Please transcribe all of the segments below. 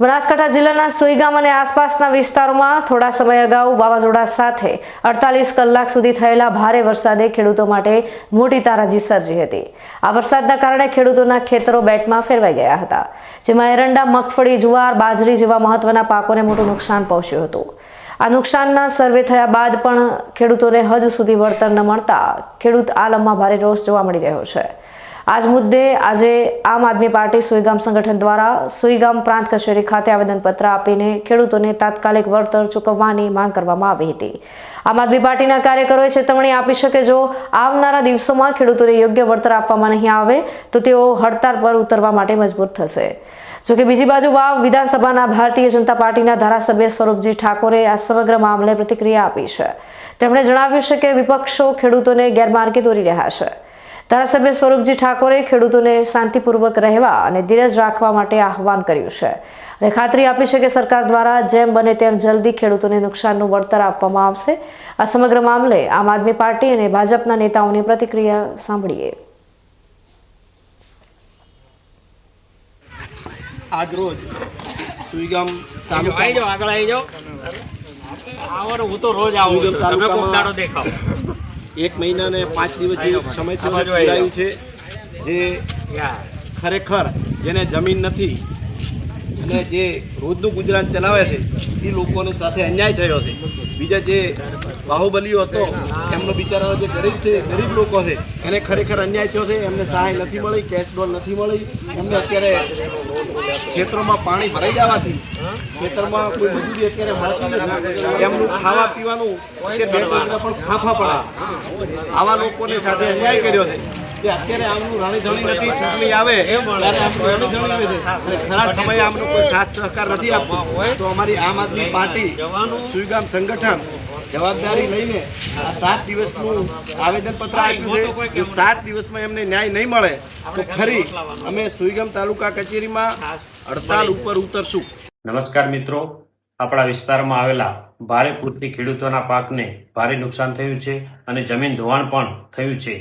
બનાસકાંઠા જિલ્લાના સુઈગામ અને આસપાસના વિસ્તારોમાં થોડા સમય અગાઉ વાવાઝોડા સાથે અડતાલીસ કલાક સુધી થયેલા ભારે વરસાદે ખેડૂતો માટે મોટી તારાજી સર્જી હતી. આ વરસાદના કારણે ખેડૂતોના ખેતરો બેટમાં ફેરવાઈ ગયા હતા, જેમાં એરંડા, મગફળી, જુવાર, બાજરી જેવા મહત્વના પાકોને મોટું નુકસાન પહોંચ્યું હતું. આ નુકસાનના સર્વે થયા બાદ પણ ખેડૂતોને હજ સુધી વળતર ન મળતા ખેડૂત આલમમાં ભારે રોષ જોવા મળી રહ્યો છે. આજ મુદ્દે આજે આમ આદમી પાર્ટી સુઈગામ સંગઠન દ્વારા સુઈગામ પ્રાંત કચેરી ખાતે આવેદનપત્ર આપીને ખેડૂતોને તાત્કાલિક વળતર ચૂકવવાની માંગ કરવામાં આવી હતી. આમ આદમી પાર્ટીના કાર્યકરોએ ચેતવણી આપી છે કે જો આવનારા દિવસોમાં ખેડૂતોને યોગ્ય વળતર આપવામાં નહીં આવે, તો તેઓ હડતાળ પર ઉતરવા માટે મજબૂર થશે. જોકે બીજી બાજુ વાવ વિધાનસભાના ભારતીય જનતા પાર્ટીના ધારાસભ્ય સ્વરૂપજી ઠાકોરે આ સમગ્ર મામલે પ્રતિક્રિયા આપી છે. તેમણે જણાવ્યું છે કે વિપક્ષો ખેડૂતોને ગેરમાર્ગે દોરી રહ્યા છે. ધારાસભ્ય સ્વરૂપજી ઠાકોરે ખેડૂતોને શાંતિપૂર્વક રહેવા અને ધીરજ રાખવા માટે આહવાન કર્યું છે. અને ખાતરી આપી છે કે સરકાર દ્વારા જેમ બને તેમ જલ્દી ખેડૂતોને નુકસાનનું વળતર આપવામાં આવશે. આ સમગ્ર મામલે આમ આદમી પાર્ટી અને ભાજપના નેતાઓની પ્રતિક્રિયા સાંભળીએ. આજ રોજ સુઈગામ આગળ આવી જાઓ. આવો હું તો રોજ આવું તમે કોક દાડો દેખાવ. એક મહિના ને પાંચ દિવસ જેવું સમયથી પીડાયું છે. જે ખરેખર જેને જમીન નથી અને જે રોજનું ગુજરાન ચલાવે છે, એ લોકોની સાથે અન્યાય થયો છે. બીજા જે બાહુબલીઓ હતો, એમનો બિચારા જે ગરીબ છે, ગરીબ લોકો છે, એને ખરેખર અન્યાય થયો છે, એમને સહાય નથી મળી કેશ ડોલ નથી મળી, એમને અત્યારે ખેતરોમાં પાણી ભરાઈ જવાથી, ખેતરમાં કોઈ મજૂરી અત્યારે મળતી નથી. એમનું ખાવા પીવાનું કે બે પણ ફાંફા પડે આવા લોકોને સાથે અન્યાય કર્યો છે. કે અત્યારે આમનું રાણી ધણી નથી ચૂંટણી આવે ત્યારે રાણી ધણી આવે ખરા સમયે આમનો કોઈ સાથ સહકાર નથી આપતો. તો અમારી આમ આદમી પાર્ટી સુઈગામ સંગઠન જવાબદારી લઈને આ સાત દિવસનું આવેદનપત્ર આપ્યું છે જો સાત દિવસમાં એમને ન્યાય નહીં મળે તો ફરી અમે સુઈગામ તાલુકા કચેરીમાં હડતાલ ઉપર ઉતરશું. નમસ્કાર મિત્રો. આપણા વિસ્તારમાં આવેલા ભારે પૂરથી ખેડૂતોના પાકને ભારે નુકસાન થયું છે અને જમીન ધોવાણ પણ થયું છે.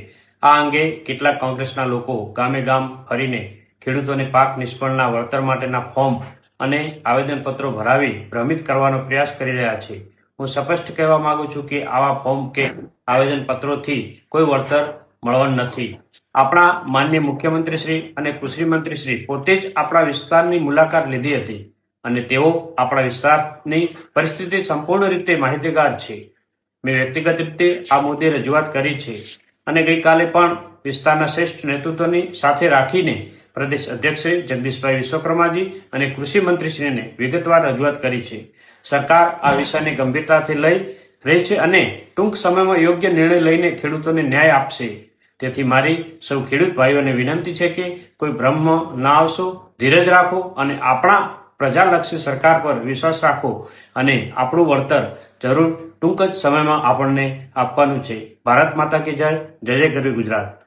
આ અંગે કેટલાક કોંગ્રેસના લોકો ગામે ગામ ફરીને ખેડૂતોને પાક નિષ્ફળના વળતર માટેના ફોર્મ અને આવેદનપત્રો ભરાવી ભ્રમિત કરવાનો પ્રયાસ કરી રહ્યા છે. હું સ્પષ્ટ કહેવા માંગુ છું કે આવા ફોર્મ કે આવેદનપત્રોથી કોઈ વળતર મળવાનું નથી. આપણા માન્ય મુખ્યમંત્રી શ્રી અને કૃષિ મંત્રી શ્રી પોતે જ આપણા વિસ્તારની મુલાકાત લીધી હતી અને તેઓ આપણા વિસ્તારની પરિસ્થિતિ સંપૂર્ણ રીતે માહિતીગાર છે. મેં વ્યક્તિગત રીતે આ મુદ્દે રજૂઆત કરી છે. અને ગઈકાલે પણ વિસ્તારના શ્રેષ્ઠ નેતૃત્વની સાથે રાખીને પ્રદેશ અધ્યક્ષ જગદીશભાઈ વિશ્વકર્માજી અને કૃષિ મંત્રીશ્રીને વિગતવાર રજૂઆત કરી છે. સરકાર આ વિષયને ગંભીરતાથી લઈ રહી છે અને ટૂંક સમયમાં યોગ્ય નિર્ણય લઈને ખેડૂતોને ન્યાય આપશે. તેથી મારી સૌ ખેડૂત ભાઈઓને વિનંતી છે કે કોઈ બ્રહ્મ ના આવશો, ધીરજ રાખો અને આપણા પ્રજાલક્ષી સરકાર પર વિશ્વાસ રાખો અને આપણું વળતર જરૂર ટૂંક જ સમયમાં આપણને આપવાનું છે. ભારત માતા કે જય. જય જય ગરવી ગુજરાત.